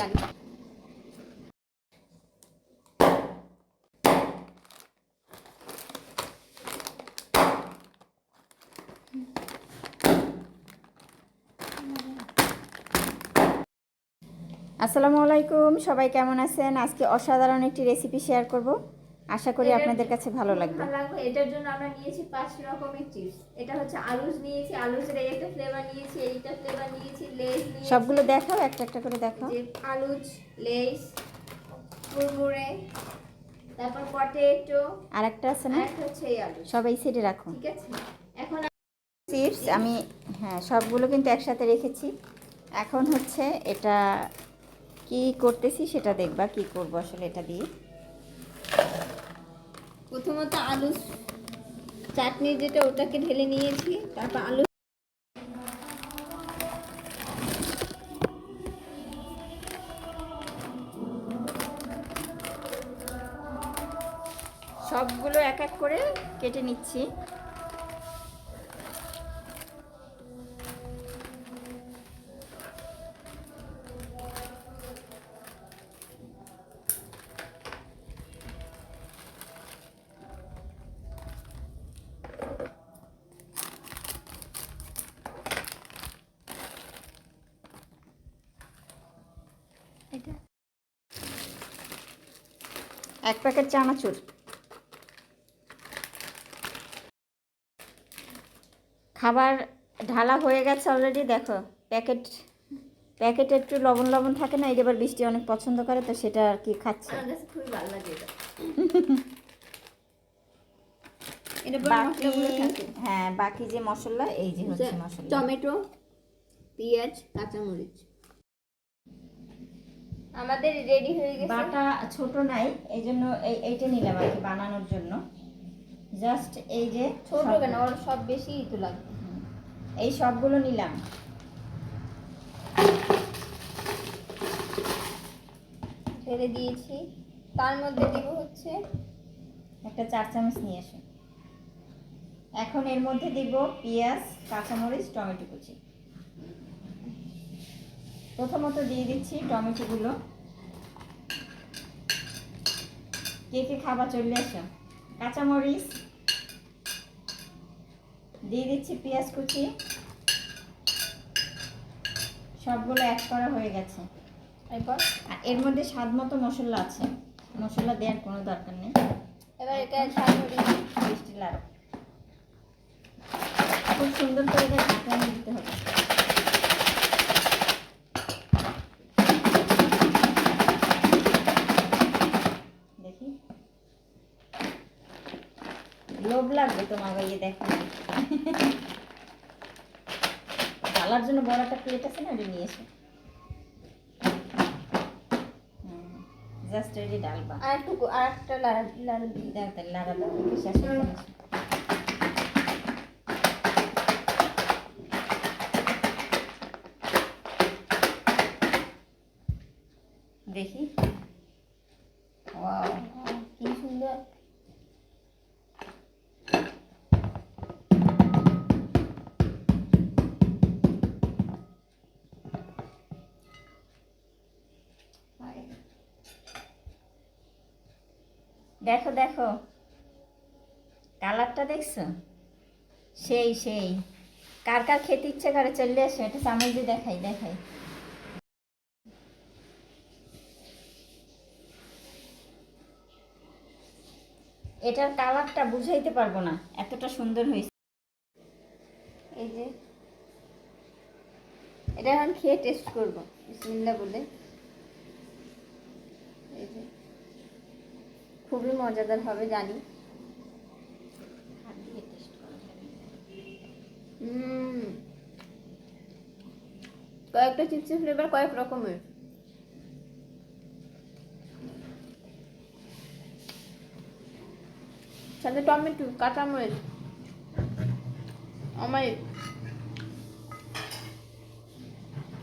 জানি আসসালামু আলাইকুম সবাই কেমন আছেন? আজকে অসাধারণ একটি রেসিপি শেয়ার করব। আশা করি আপনাদের কাছে ভালো লাগবে। এটার জন্য আমরা নিয়েছি পাঁচ রকমের চিপস। এটা হচ্ছে আলুস নিয়েছি আলুসের এই একটা ফ্লেভার নিয়েছি এইটা ফ্লেভার নিয়েছি লেস নিয়েছি। সবগুলো দেখাও একটা একটা করে দেখাও। আলুজ লেস মুড়মুড়ে তারপর পটেটো আর একটা আছে না? একটা হচ্ছে এই আলু সবাই সেটে রাখো। ঠিক আছে? এখন চিপস আমি হ্যাঁ সবগুলো কিন্তু একসাথে রেখেছি। এখন হচ্ছে এটা কি করতেছি সেটা দেখবা কি করব আসলে এটা দিয়ে। প্রথমত আলু চাটনি যেটা ওটাকে ঢেলে নিয়েছি, তারপর আলু সবগুলো এক এক করে কেটে নিচ্ছি। এক প্যাকেট চানাচুর। খাবার ঢালা হয়ে গেছে অলরেডি দেখো। প্যাকেট প্যাকেটে একটু লবণ লবণ থাকে না এটা এবার বৃষ্টি অনেক পছন্দ করে তো সেটা আর কি খাচ্ছে। খুবই ভালো লাগে হ্যাঁ বাকি যে মশলা এই যে হচ্ছে মশলা। টমেটো পেঁয়াজ কাঁচামরিচ। আমাদের রেডি হয়ে গেছে। বাটা ছোট নাই এই জন্য এই এইটা নিলাম আর কি বানানোর জন্য। জাস্ট এই যে ছোট কেন? ওর সব বেশি তো লাগবে। এই সবগুলো নিলাম। ঢেলে দিয়েছি। তার মধ্যে দিব হচ্ছে একটা চার চামচ নিয়ে আসুন এখন এর মধ্যে দিব পেঁয়াজ কাঁচামরিচ টমেটো কুচি। প্রথমত দিয়ে দিচ্ছি টমেটোগুলো। কে কে খাবার চলে আসো? কাঁচামরিচ দিয়ে দিচ্ছি পেঁয়াজ কুচি। সবগুলো অ্যাড করা হয়ে গেছে। এরপর? আর এর মধ্যে স্বাদ মতো মশলা আছে। মশলা দেওয়ার কোনো দরকার নেই। এবার এটা মিষ্টি খুব সুন্দর করে এটা ঢাকনা দিতে হবে। লোভ লাগবে তোমার ভাইয়ে দেখো। ঢালার জন্য বড় একটা প্লেট আছে না ওটা নিয়ে এসে। জাস্ট রেডি ডালবা আর একটু আর একটা লাড়া লাড়ু দিই। দাও লাড়া দাও দেখো দেখো। কালারটা দেখছ? সেই সেই। কার কার খেতে ইচ্ছে করে চলে আসো এটা চামচ দিয়ে দেখাই দেখাই। এটার কালারটা বুঝাইতে পারব না, এতটা সুন্দর হয়েছে। এই যে। এটা এখন খেয়ে টেস্ট করব বলে। এই যে। খুবই মজাদার হবে, জানি। কয়েকটা চিপসের ফ্লেভার কয়েক রকমের। সাথে টমেটো, কাঁচামরিচ অমায়িক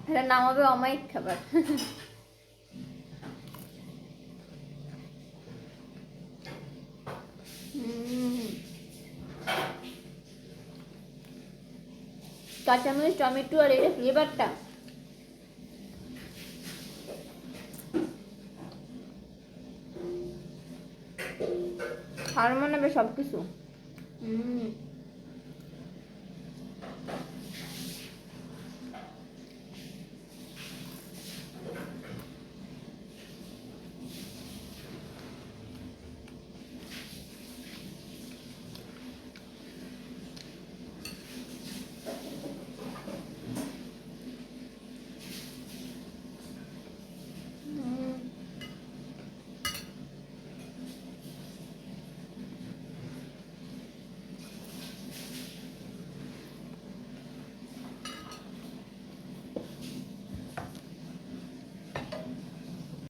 এটা নাম হবে অমায়িক খাবার। কাঁচামরিচ টমেটো আর এটা ফ্লেভারটা হার মানাবে সব কিছু হুম।